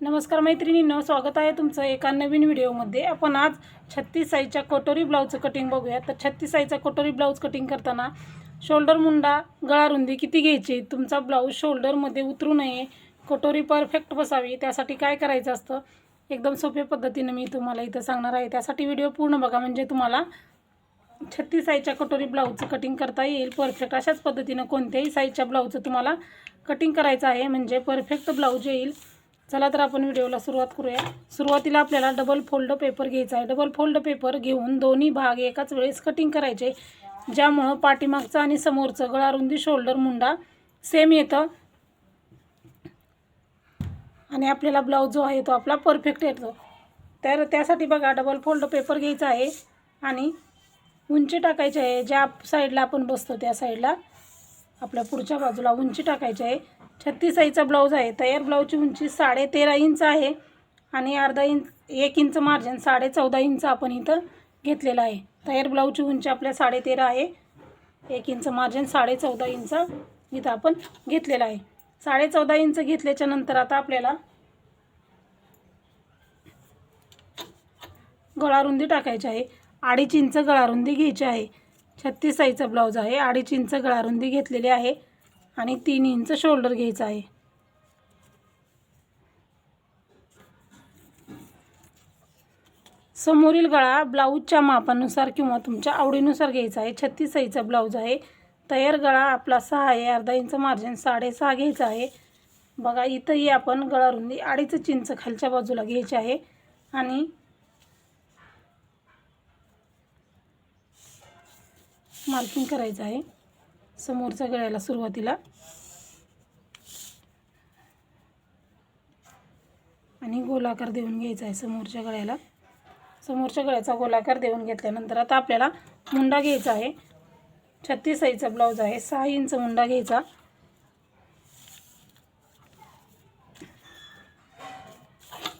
नमस्कार मैत्रिणींनो स्वागत आहे तुमचं एका नवीन व्हिडिओमध्ये. आपण आज छत्तीस साईजच्या कटोरी ब्लाऊजचं कटिंग बघूया. तर छत्तीस साईजचा कटोरी ब्लाऊज कटिंग करताना शोल्डर मुंडा गळा रुंदी किती घ्यायची? तुमचा ब्लाऊज शोल्डरमध्ये उतरू नये कटोरी परफेक्ट बसावी. त्यासाठी काय करायचं असतं? एकदम सोप्या पद्धतीनं मी तुम्हाला इथं सांगणार आहे. त्यासाठी व्हिडिओ पूर्ण बघा. म्हणजे तुम्हाला छत्तीस साईजच्या कटोरी ब्लाऊजचं कटिंग करता येईल परफेक्ट अशाच पद्धतीनं कोणत्याही साईजच्या ब्लाऊजचं तुम्हाला कटिंग करायचं आहे. म्हणजे परफेक्ट ब्लाऊज येईल. चला तर आपण व्हिडिओला सुरुवात करूया. सुरुवातीला आपल्याला डबल फोल्ड पेपर घ्यायचा आहे. डबल फोल्ड पेपर घेऊन दोन्ही भाग एकाच वेळेस कटिंग करायचे. ज्यामुळं पाठीमागचं आणि समोरचं गळा रुंदी शोल्डर मुंडा सेम येतं. आणि आपल्याला ब्लाऊज जो आहे तो आपला परफेक्ट येतो. तर त्यासाठी बघा डबल फोल्ड पेपर घ्यायचा आहे आणि उंची टाकायची आहे. ज्या साईडला आपण बसतो त्या साईडला आपल्या पुढच्या बाजूला उंची टाकायची आहे. छत्तीस आईचा ब्लाऊज आहे. तयार ब्लाऊजची उंची साडे तेरा इंच आहे आणि अर्धा इंच एक इंच मार्जिन साडे चौदा इंच आपण इथं घेतलेलं आहे. तयार ब्लाऊजची उंची आपल्या साडे तेरा आहे. एक इंच मार्जिन साडे चौदा इंच इथं आपण घेतलेला आहे. साडे चौदा इंच घेतल्याच्या नंतर आता आपल्याला गळारुंदी टाकायची आहे. अडीच इंच गळारुंदी घ्यायची आहे. छत्तीस साईजचा ब्लाऊज आहे. अडीच इंच गळारुंदी घेतलेली आहे. आणि तीन इंच शोल्डर घ्यायचं आहे. समोरील गळा ब्लाऊजच्या मापानुसार किंवा तुमच्या आवडीनुसार घ्यायचा आहे. छत्तीस साईजचा ब्लाऊज आहे. तयार गळा आपला सहा आहे. अर्धा इंच मार्जिन साडेसहा घ्यायचा आहे. बघा इथंही आपण गळारुंदी अडीच इंच खालच्या बाजूला घ्यायची आहे. आणि मार्किंग करायचं आहे. समोरच्या गळ्याला सुरुवातीला. आणि गोलाकार देऊन घ्यायचा आहे समोरच्या गळ्याला. समोरच्या गळ्याचा गोलाकार देऊन घेतल्यानंतर आता आपल्याला मुंडा घ्यायचा आहे. छत्तीस साईजचा ब्लाऊज आहे. सहा इंच मुंडा घ्यायचा.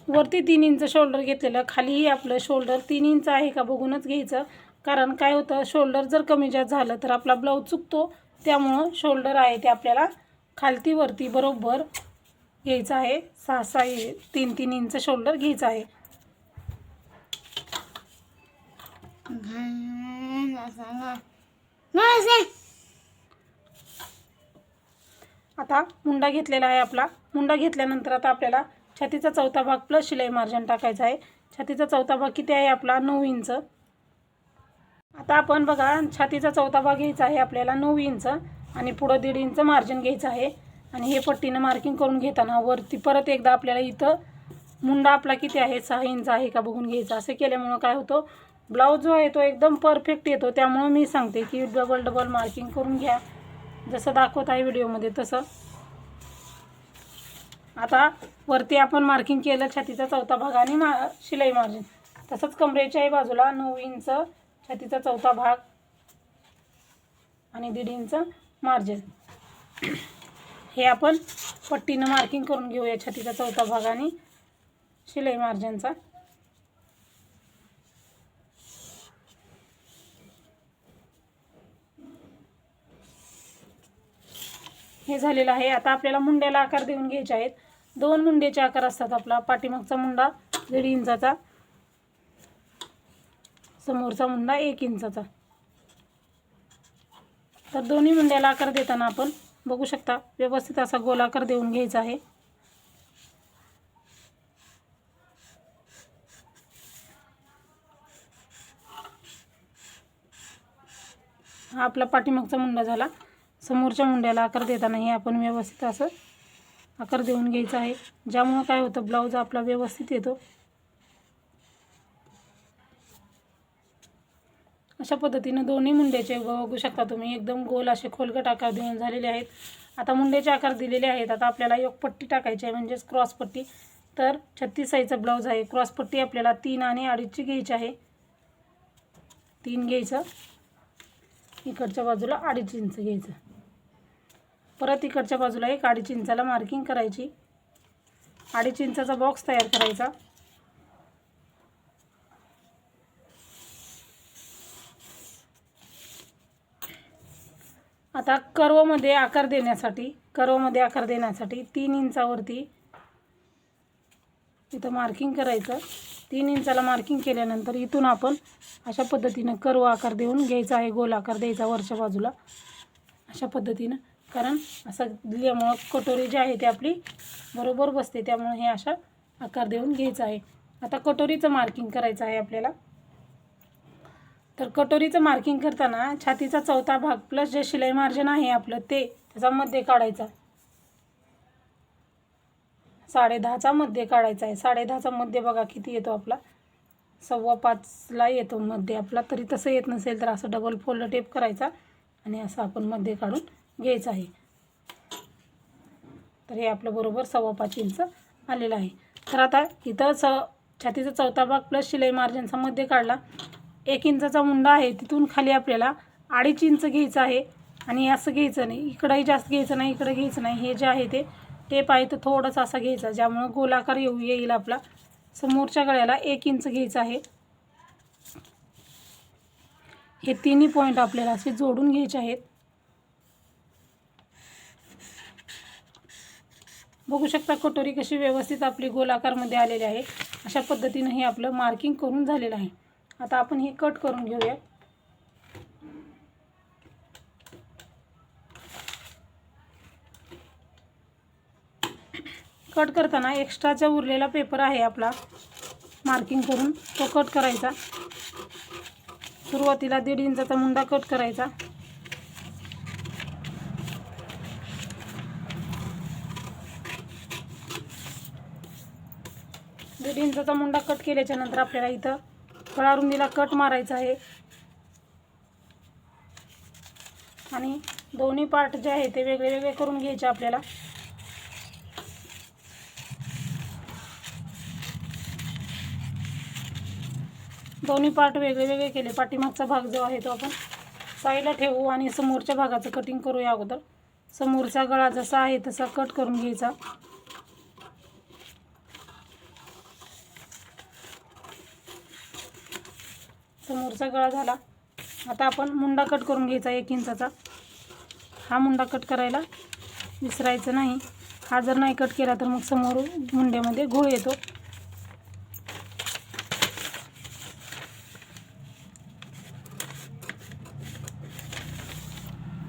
वरती तीन इंच शोल्डर घेतलेलं. खालीही आपलं शोल्डर तीन इंच आहे का बघूनच घ्यायचं. कारण काय होतं शोल्डर जर कमी जास्त झालं तर आपला ब्लाऊज चुकतो. त्यामुळं शोल्डर आहे ते आपल्याला खालती वरती बरोबर घ्यायचं आहे. सहा सहा तीन तीन इंच शोल्डर घ्यायचं आहे. आता मुंडा घेतलेला आहे आपला. मुंडा घेतल्यानंतर आता आपल्याला छातीचा चौथा भाग प्लस शिलाई मार्जिन टाकायचा आहे. छातीचा चौथा भाग किती आहे आपला? नऊ इंच. आता आपण बघा छातीचा चौथा भाग घ्यायचा आहे आपल्याला नऊ इंच आणि पुढं दीड इंच मार्जिन घ्यायचं आहे. आणि हे पट्टीनं मार्किंग करून घेताना वरती परत एकदा आपल्याला इथं मुंडा आपला किती आहे? सहा इंच आहे का बघून घ्यायचा. असं केल्यामुळं काय होतं ब्लाऊज जो आहे तो एकदम परफेक्ट येतो. त्यामुळं मी सांगते की डबल डबल मार्किंग करून घ्या. जसं दाखवत आहे व्हिडिओमध्ये तसं. आता वरती आपण मार्किंग केलं छातीचा चौथा भाग आणि मा शिलाई मार्जिन तसंच कमरेच्याही बाजूला नऊ इंच छातीचा चौथा भाग. आणि दीड इंच मार्जिन हे आपण पट्टीनं मार्किंग करून घेऊया छातीचा चौथा भाग आणि शिलाई मार्जिनचा हे झालेलं आहे. आता आपल्याला मुंड्याला आकार देऊन घ्यायचे आहेत. दोन मुंड्याचे आकार असतात आपला. पाठीमागचा मुंडा दीड इंचाचा समोरचा मुंडा एक इंचाचा. तर दोन्ही मुंड्याला आकार देताना आपण बघू शकता व्यवस्थित असा गोलाकार देऊन घ्यायचा आहे. हा आपला पाठीमागचा मुंडा झाला. समोरच्या मुंड्याला आकार देताना हे आपण व्यवस्थित असं आकार देऊन घ्यायचा आहे. ज्यामुळं काय होतं ब्लाऊज आपला व्यवस्थित येतो. अशा पद्धतीनं दोन्ही मुंड्याचे बघू शकता तुम्ही. एकदम गोल असे खोलगट आकार देऊन झालेले आहेत. आता मुंड्याचे आकार दिलेले आहेत. आता आपल्याला एक पट्टी टाकायची आहे म्हणजेच क्रॉस पट्टी. तर छत्तीस साईजचा ब्लाऊज आहे. क्रॉस पट्टी आपल्याला तीन आणि अडीचची घ्यायची आहे. तीन घ्यायचं. इकडच्या बाजूला अडीच इंच घ्यायचं. परत इकडच्या बाजूला एक अडीच इंचाला मार्किंग करायची. अडीच इंचाचा बॉक्स तयार करायचा. आता कर्वमध्ये आकार देण्यासाठी कर्वमध्ये आकार देण्यासाठी तीन इंचावरती इथं मार्किंग करायचं. तीन इंचाला मार्किंग केल्यानंतर इथून आपण अशा पद्धतीनं कर्व आकार देऊन घ्यायचा आहे गोल आकार द्यायचा वरच्या बाजूला. अशा पद्धतीनं. कारण असं दिल्यामुळं कटोरी जी आहे ती आपली बरोबर बसते त्यामुळे हे अशा आकार देऊन घ्यायचं आहे. आता कटोरीचं मार्किंग करायचं आहे आपल्याला. तर कटोरीचं मार्किंग करताना छातीचा चौथा भाग प्लस जे शिलाई मार्जिन आहे आपलं ते त्याचा मध्ये काढायचा साडेदहाचा मध्ये काढायचा आहे. साडेदहाचा मध्ये बघा किती येतो आपला. सव्वा पाचला येतो मध्ये आपला. तरी तसं येत नसेल तर असं डबल फोल्ड टेप करायचा आणि असं आपण मध्ये काढून घ्यायचं आहे. तर हे आपलं बरोबर सव्वा पाच इंच आलेलं आहे. तर आता इथं स छातीचा चौथा भाग प्लस शिलाई मार्जिनचा मध्ये काढला. एक इंचाचा मुंडा आहे तिथून खाली आपल्याला अडीच इंच घ्यायचं आहे. आणि असं घ्यायचं नाही इकडंही जास्त घ्यायचं नाही इकडं घ्यायचं नाही. हे जे आहे ते टेप आहे तर थोडंसं असा घ्यायचा ज्यामुळं गोलाकार येऊ येईल आपला. समोरच्या गळ्याला एक इंच घ्यायचं आहे. हे तिन्ही पॉईंट आपल्याला असे जोडून घ्यायचे आहेत. बघू शकता कटोरी कशी व्यवस्थित आपली गोलाकारमध्ये आलेली आहे. अशा पद्धतीनं हे आपलं मार्किंग करून झालेलं आहे. आता आपण हे कट करून घेऊया. कट करताना एक्स्ट्राचा उरलेला पेपर आहे आपला मार्किंग करून तो कट करायचा. सुरुवातीला दीड इंचाचा मुंडा कट करायचा. दीड इंचाचा मुंडा कट केल्याच्यानंतर आपल्याला इथं गळा रुंदीला कट मारायचा आहे. आणि दोन्ही पार्ट जे आहे ते वेगळे वेगळे करून घ्यायचे आपल्याला. दोन्ही पार्ट वेगळे वेगळे केले. पाठीमागचा भाग जो आहे तो आपण साईडला ठेवू आणि समोरच्या भागाचं कटिंग करूया अगोदर. समोरचा गळा जसा आहे तसा कट करून घ्यायचा. समोरचा गळा झाला. आता आपण मुंडा कट करून घ्यायचा एक इंचाचा. हा मुंडा कट करायला विसरायचं नाही. हा जर नाही कट केला तर मग समोर मुंड्यामध्ये घोळ येतो.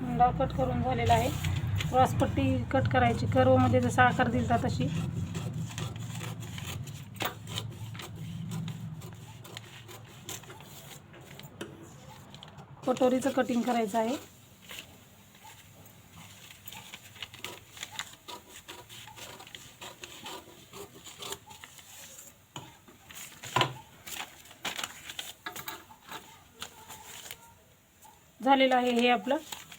मुंडा कट करून झालेला आहे. क्रॉसपट्टी कट करायची. कर्वमध्ये जसा आकार दिला तशी. कटोरीचं कटिंग करायचं आहे. झालेलं आहे हे आपलं.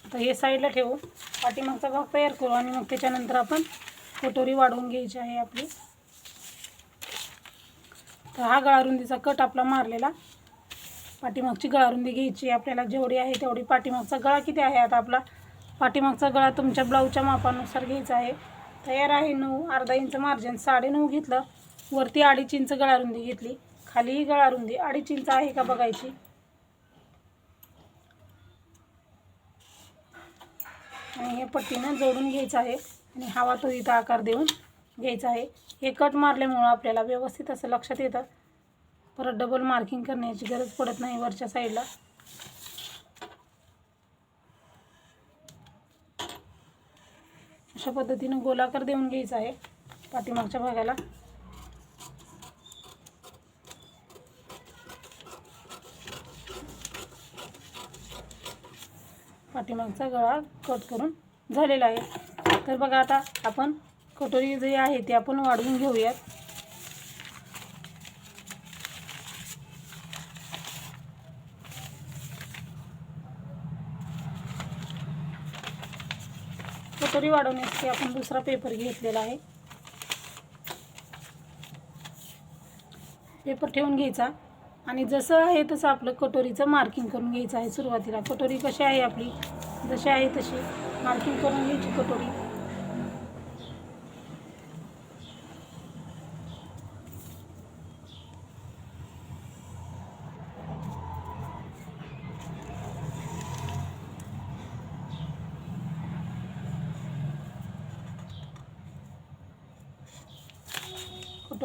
आता हे साईडला ठेवू. पाठीमागचा भाग तयार करू आणि मग त्याच्यानंतर आपण कटोरी वाढवून घ्यायची आहे आपली. तर हा गळारुंदीचा कट आपला मारलेला. पाठीमागची गळारुंदी घ्यायची आपल्याला जेवढी आहे तेवढी पाठीमागचा गळा किती आहे आता आपला? पाठीमागचा गळा तुमच्या ब्लाऊजच्या मापानुसार घ्यायचा आहे. तयार आहे नऊ अर्धा इंच मार्जिन साडेनऊ घेतलं. वरती अडीच इंच गळारुंदी घेतली. खालीही गळारुंदी अडीच इंच आहे का बघायची? आणि हे पट्टीनं जोडून घ्यायचं आहे. आणि हवा तो इथं आकार देऊन घ्यायचा आहे. हे कट मारल्यामुळं आपल्याला व्यवस्थित असं लक्षात येतं. परत डबल मार्किंग करण्याची गरज पडत नाही वरच्या साईडला अशा पद्धतीनं गोलाकार देऊन घ्यायचा आहे पाठीमागच्या भागाला. पाठीमागचा गळा कट करून झालेला आहे. तर बघा आता आपण कटोरी जे आहे ते आपण वाढवून घेऊयात. कटोरी वाढवण्यासाठी आपण दुसरा पेपर घेतलेला आहे. पेपर ठेवून घ्यायचा. आणि जसं आहे तसं आपलं कटोरीचं मार्किंग करून घ्यायचं आहे सुरुवातीला. कटोरी कशी आहे आपली? जशी आहे तशी मार्किंग करून घ्यायची कटोरी.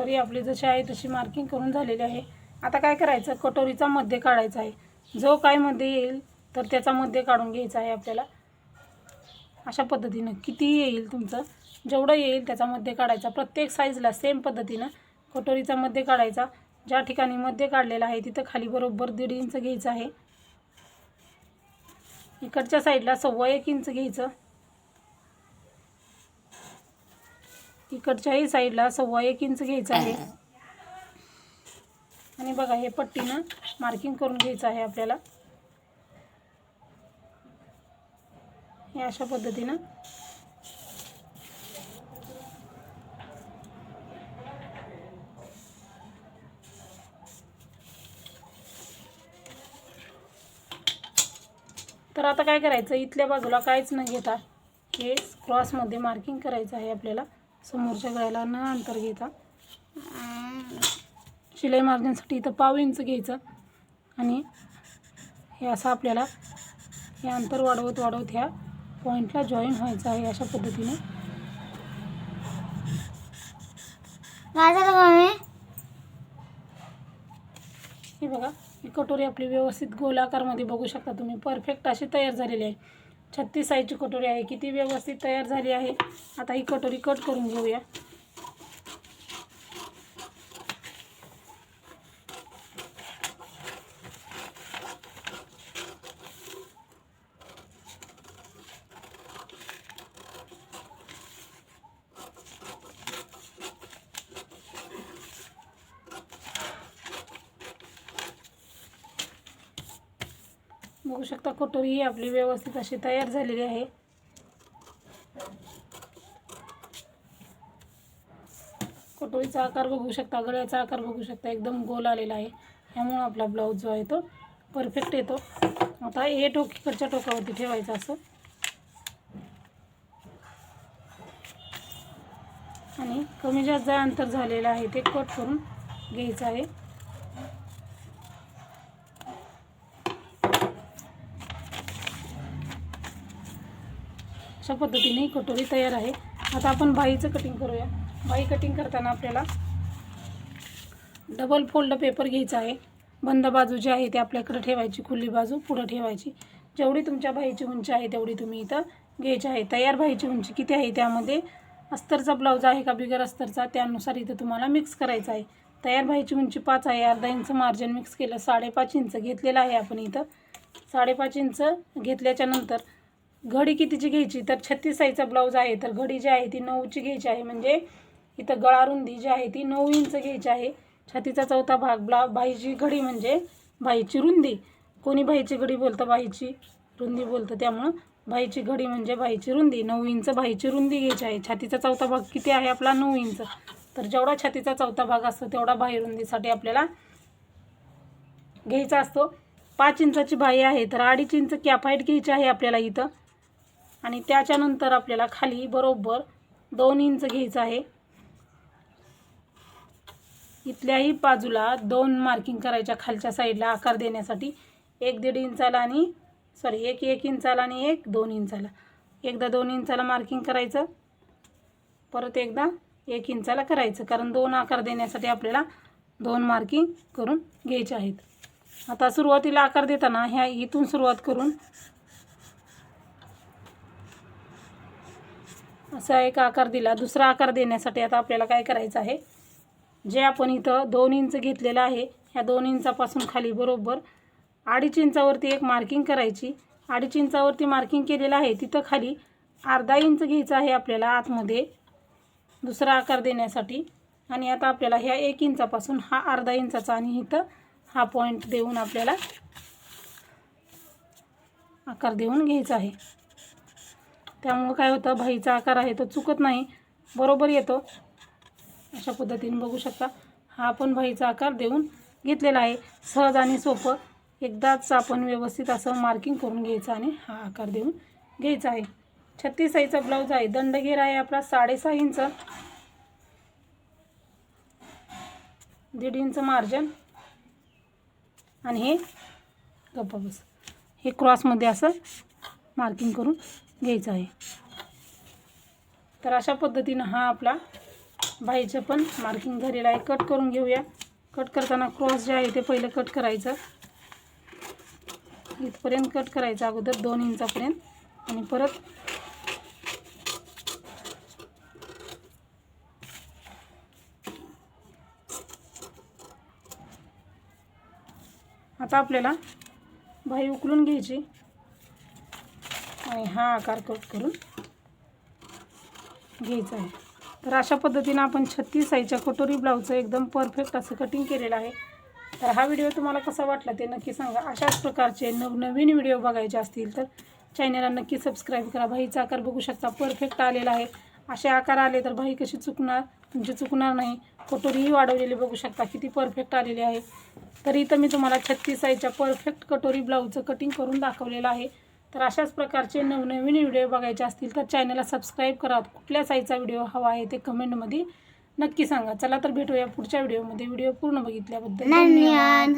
कटोरी आपली जशी आहे तशी मार्किंग करून झालेली आहे. आता काय करायचं? कटोरीचा मध्य काढायचा आहे. जो काय मध्ये येईल तर त्याचा मध्य काढून घ्यायचा आहे आपल्याला. अशा पद्धतीनं किती येईल तुमचं? जेवढं येईल त्याचा मध्य काढायचा. प्रत्येक साईजला सेम पद्धतीनं कटोरीचा मध्य काढायचा. ज्या ठिकाणी मध्य काढलेला आहे तिथं खाली बरोबर दीड इंच घ्यायचं आहे. इकडच्या साईडला सव्वा एक इंच घ्यायचं. इकडच्याही साईडला सव्वा एक इंच घ्यायचं आहे. आणि बघा हे पट्टीनं मार्किंग करून घ्यायचं आहे आपल्याला. हे अशा पद्धतीनं. तर आता काय करायचं? इथल्या बाजूला काहीच न घेता हे क्रॉसमध्ये मार्किंग करायचं आहे आपल्याला. समोरच्या गळ्याला न अंतर घेता शिलाई मार्जिनसाठी इथं पाव इंच घ्यायचं. आणि हे असं आपल्याला हे अंतर वाढवत वाढवत ह्या पॉईंटला जॉईन व्हायचं आहे अशा पद्धतीने. हे बघा ही कटोरी आपली व्यवस्थित गोलाकारमध्ये बघू शकता तुम्ही. परफेक्ट अशी तयार झालेली आहे. छत्तीस साईजची कटोरी आहे. किती व्यवस्थित तयार झाली आहे. आता ही कटोरी कट करून घेऊया. बघू शकता कटोरी ही आपली व्यवस्थित अशी तयार झालेली आहे. कटोरीचा आकार बघू शकता गळ्याचा आकार बघू शकता एकदम गोल आलेला आहे. ह्यामुळं आपला ब्लाऊज जो आहे तो परफेक्ट येतो. आता हे टोक इकडच्या टोकावरती ठेवायचं असं. आणि कमी जास्त अंतर झालेलं आहे ते कट करून घ्यायचं आहे. अशा पद्धतीने कटोरी तयार आहे. आता आपण बाईचं कटिंग करूया. बाई कटिंग करताना आपल्याला डबल फोल्ड पेपर घ्यायचा आहे. बंद बाजू जी आहे ती आपल्याकडे ठेवायची खुली बाजू पुढं ठेवायची. जेवढी तुमच्या बाईची उंची आहे तेवढी तुम्ही इथं घ्यायची आहे. तयार बाईची उंची किती आहे त्यामध्ये अस्तरचा ब्लाऊज आहे का बिगर अस्तरचा त्यानुसार इथं तुम्हाला मिक्स करायचं आहे. तयार बाईची उंची पाच आहे अर्धा इंच मार्जिन मिक्स केलं साडेपाच इंच घेतलेलं आहे आपण इथं. साडेपाच इंच घेतल्याच्यानंतर घडी कितीची घ्यायची? तर छत्तीस साईजचा ब्लाऊज आहे. तर घडी जी आहे ती नऊची घ्यायची आहे. म्हणजे इथं गळा रुंदी जी आहे ती नऊ इंच घ्यायची आहे. छातीचा चौथा भाग ब्ला बाईची घडी म्हणजे बाईची रुंदी. कोणी बाईची घडी बोलतं? बाईची रुंदी बोलतं. त्यामुळं बाईची घडी म्हणजे बाईची रुंदी. नऊ इंच बाईची रुंदी घ्यायची आहे. छातीचा चौथा भाग किती आहे आपला? नऊ इंच. तर जेवढा छातीचा चौथा भाग असतो तेवढा बाई रुंदीसाठी आपल्याला घ्यायचा असतो. पाच इंचाची बाई आहे. तर अडीच इंच कॅप हाईट घ्यायची आहे आपल्याला इथं. आणि त्याच्यानंतर आपल्याला खाली बरोबर दोन इंच घ्यायचं आहे. इथल्याही बाजूला दोन मार्किंग करायच्या खालच्या साईडला आकार देण्यासाठी. एक दीड इंचाला आणि सॉरी एक एक इंचाला आणि एक दोन इंचाला. एकदा दोन इंचाला मार्किंग करायचं. परत एकदा एक इंचाला करायचं. कारण दोन आकार देण्यासाठी आपल्याला दोन मार्किंग करून घ्यायचे आहेत. आता सुरुवातीला आकार देताना ह्या इथून सुरुवात करून असा एक आकार दिला. दुसरा आकार देण्यासाठी आता आपल्याला काय करायचं आहे? जे आपण इथं दोन इंच घेतलेलं आहे ह्या दोन इंचापासून खाली बरोबर अडीच इंचावरती एक मार्किंग करायची. अडीच इंचावरती मार्किंग केलेलं आहे तिथं खाली अर्धा इंच घ्यायचं आहे आपल्याला आतमध्ये. दुसरा आकार देण्यासाठी. आणि आता आपल्याला ह्या एक इंचापासून हा अर्धा इंचाचा आणि इथं हा पॉईंट देऊन आपल्याला आकार देऊन घ्यायचा आहे. त्यामुळं काय होतं भाईचा आकार आहे तो चुकत नाही. बरोबर येतो. अशा पद्धतीने बघू शकता. हा आपण भाईचा आकार देऊन घेतलेला आहे. सहज आणि सोपं. एकदाच आपण व्यवस्थित असं मार्किंग करून घ्यायचं आणि हा आकार देऊन घ्यायचा आहे. छत्तीस साईजचा ब्लाऊज आहे. दंडगेर आहे आपला साडेसहा इंच. दीड इंच मार्जन आणि हे गप्पा बस. हे क्रॉसमध्ये असं मार्किंग करून घ्यायचं आहे. तर अशा पद्धतीनं हा आपला बाईचं पण मार्किंग झालेलं आहे. कट करून घेऊया. कट करताना क्रॉस जे आहे ते पहिलं कट करायचं. इथपर्यंत कट करायचं अगोदर दोन इंचापर्यंत. आणि परत आता आपल्याला बाई उकलून घ्यायची. आणि हा आकार कट करून घ्यायचा आहे. तर अशा पद्धतीनं आपण छत्तीस आईच्या कटोरी ब्लाऊजचं एकदम परफेक्ट असं कटिंग केलेलं आहे. तर हा व्हिडिओ तुम्हाला कसा वाटला ते नक्की सांगा. अशाच प्रकारचे नवनवीन व्हिडिओ बघायचे असतील तर चॅनलला नक्की सबस्क्राईब करा. भाईचा आकार बघू शकता परफेक्ट आलेला आहे. असे आकार आले तर भाई कशी चुकणार? तुमची चुकणार नाही. कटोरीही वाढवलेली बघू शकता किती परफेक्ट आलेली आहे. तर इथं मी तुम्हाला छत्तीस आईच्या परफेक्ट कटोरी ब्लाऊजचं कटिंग करून दाखवलेलं आहे. तर अशाच प्रकारचे नवनवीन व्हिडिओ बघायचे असतील तर चॅनलला सबस्क्राईब करा. कुठल्या साईजचा व्हिडिओ हवा आहे ते कमेंटमध्ये नक्की सांगा. चला तर भेटूया पुढच्या व्हिडिओमध्ये व्हिडिओ पूर्ण बघितल्याबद्दल धन्यवाद.